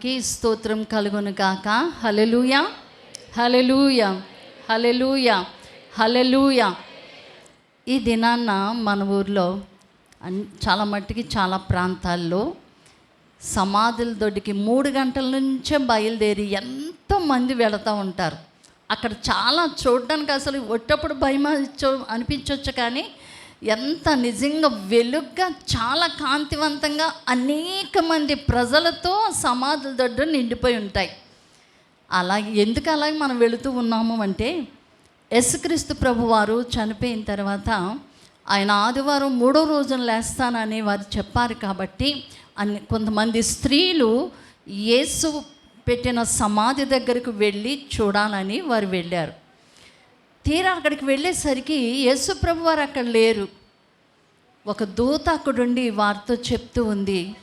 కి స్తోత్రం కలుగును కాక హలలుయ హలలుయ హలెలూయ హలెలూయ ఈ దినాన్న మన ఊర్లో చాలా మట్టుకి చాలా ప్రాంతాల్లో సమాధుల దొడ్డికి మూడు గంటల నుంచే బయలుదేరి ఎంతో మంది వెళుతూ ఉంటారు. అక్కడ చాలా చూడడానికి అసలు ఒట్టప్పుడు భయం అనిపించవచ్చు కానీ ఎంత నిజంగా వెలుగ్గా చాలా కాంతివంతంగా అనేక మంది ప్రజలతో సమాధుల దొడ్డు నిండిపోయి ఉంటాయి. అలాగే ఎందుకు అలాగే మనం వెళుతూ ఉన్నాము అంటే యేసుక్రీస్తు ప్రభువారు చనిపోయిన తర్వాత ఆయన ఆదివారం మూడో రోజున లేస్తానని వారు చెప్పారు కాబట్టి అన్ని కొంతమంది స్త్రీలు యేసు పెట్టిన సమాధి దగ్గరకు వెళ్ళి చూడాలని వారు వెళ్ళారు. తీరా అక్కడికి వెళ్ళేసరికి యేసుప్రభు వారు అక్కడ లేరు. ఒక దూత అక్కడుండి వారితో చెప్తూ ఉంది.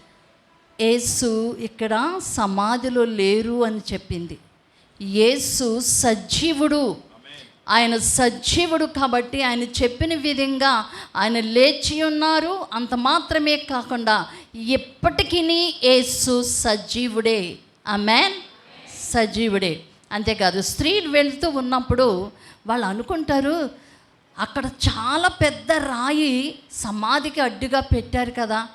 యేసు ఇక్కడ సమాధిలో లేరు అని చెప్పింది. యేసు సజీవుడు. ఆయన సజీవుడు కాబట్టి ఆయన చెప్పిన విధంగా ఆయన లేచి ఉన్నారు. అంత మాత్రమే కాకుండా ఎప్పటికీ యేసు సజీవుడే. మ్యాన్ సజీవుడే. అంతేకాదు స్త్రీలు వెళుతూ ఉన్నప్పుడు వాళ్ళు అనుకుంటారు అక్కడ చాలా పెద్ద రాయి సమాధికి అడ్డుగా పెట్టారు కదా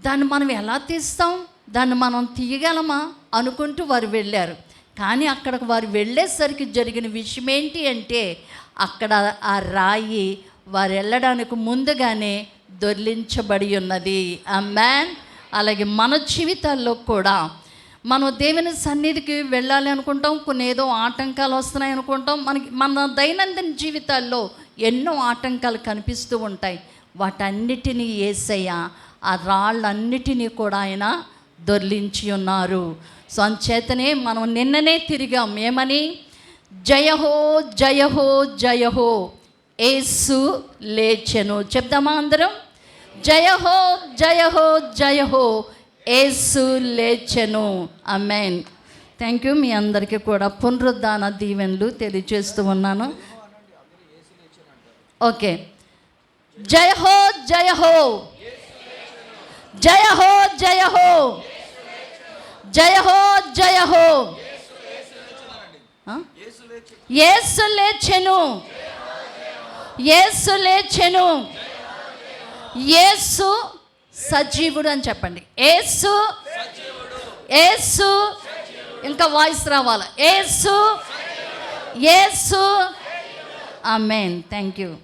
దాన్ని మనం ఎలా తీస్తాం దాన్ని మనం తీయగలమా అనుకుంటూ వారు వెళ్ళారు. కానీ అక్కడికి వారు వెళ్ళేసరికి జరిగిన విషయం ఏంటి అంటే అక్కడ ఆ రాయి వారు వెళ్ళడానికి ముందుగానే దొర్లించబడి ఉన్నది. ఆ మ్యాన్ అలాగే మన జీవితాల్లో కూడా మనం దేవుని సన్నిధికి వెళ్ళాలి అనుకుంటాం కొన్ని ఏదో ఆటంకాలు వస్తున్నాయి అనుకుంటాం. మనకి మన దైనందిన జీవితాల్లో ఎన్నో ఆటంకాలు కనిపిస్తూ ఉంటాయి. వాటన్నిటినీ ఏసయ్య ఆ రాళ్ళన్నిటినీ కూడా ఆయన దొర్లించి ఉన్నారు. సో అంచేతనే మనం నిన్ననే తిరిగాం. ఏమని? జయహో జయహో జయహో ఏసు లేచెను. చెప్దామా అందరం? జయహో జయహో జయహో ఏసు లేచెను. అమెన్ థ్యాంక్ యూ మీ అందరికీ కూడా పునరుద్ధాన దీవెనలు తెలియజేస్తూ ఉన్నాను. ఓకే. జయహో జయహో జయహో జయహో జయహో జయహో హో. ఏసు లేచెను. యేసు లేచెను. యేసు సజీవుడు అని చెప్పండి. ఏసు ఏసు ఇంకా వాయిస్ రావాలి? ఏసు ఆ మెయిన్ థ్యాంక్ యూ